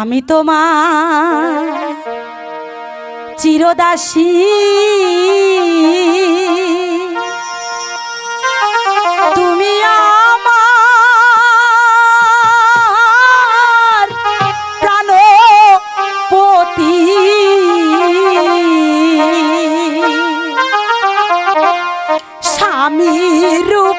আমি তোমার চিরদাসী। তুমি আমার প্রাণপতি। স্বামী রূপ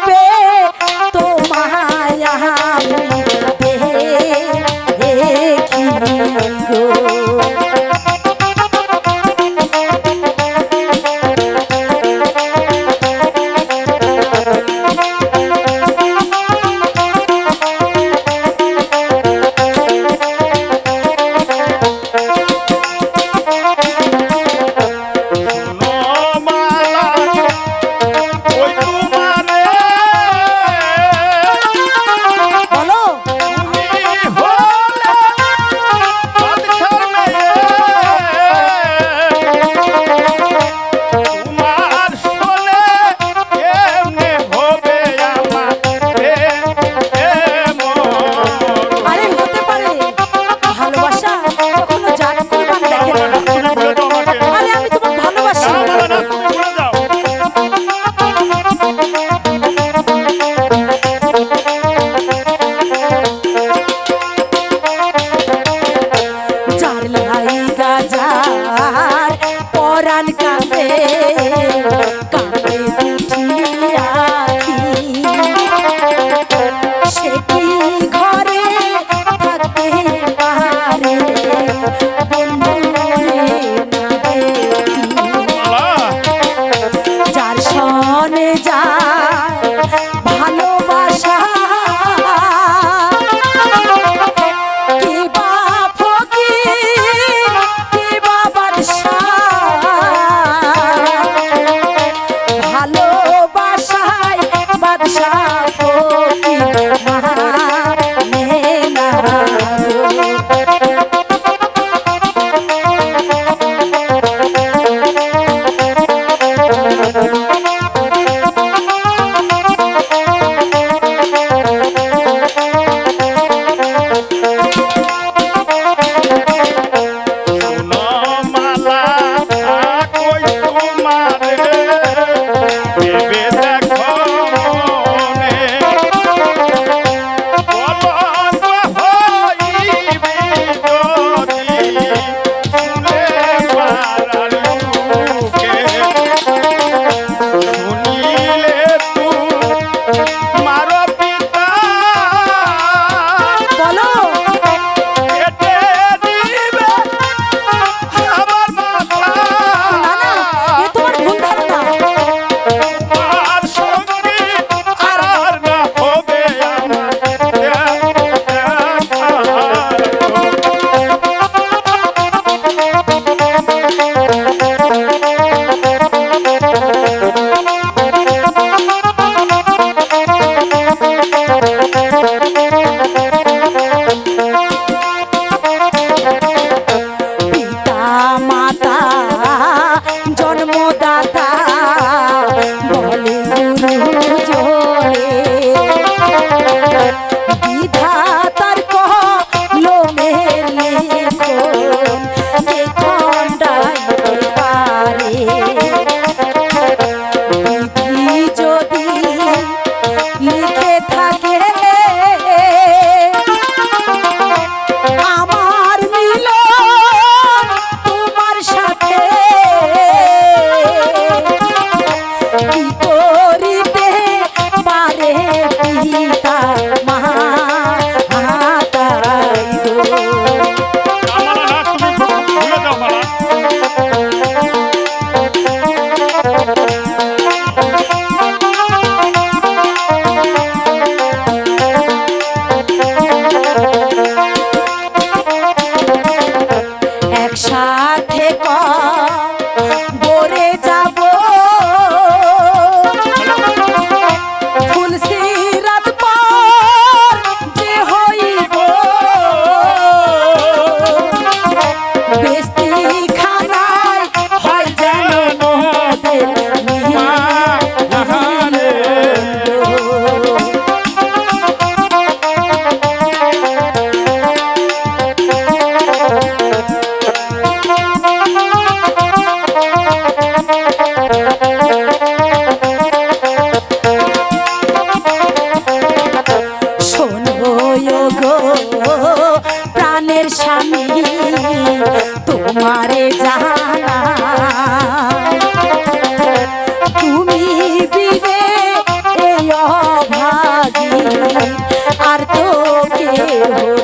জীবনে যা mata. Yeah. মনের স্বামী তোমারে জানা তুমি বিবে এই অভাগী আর তো কেউ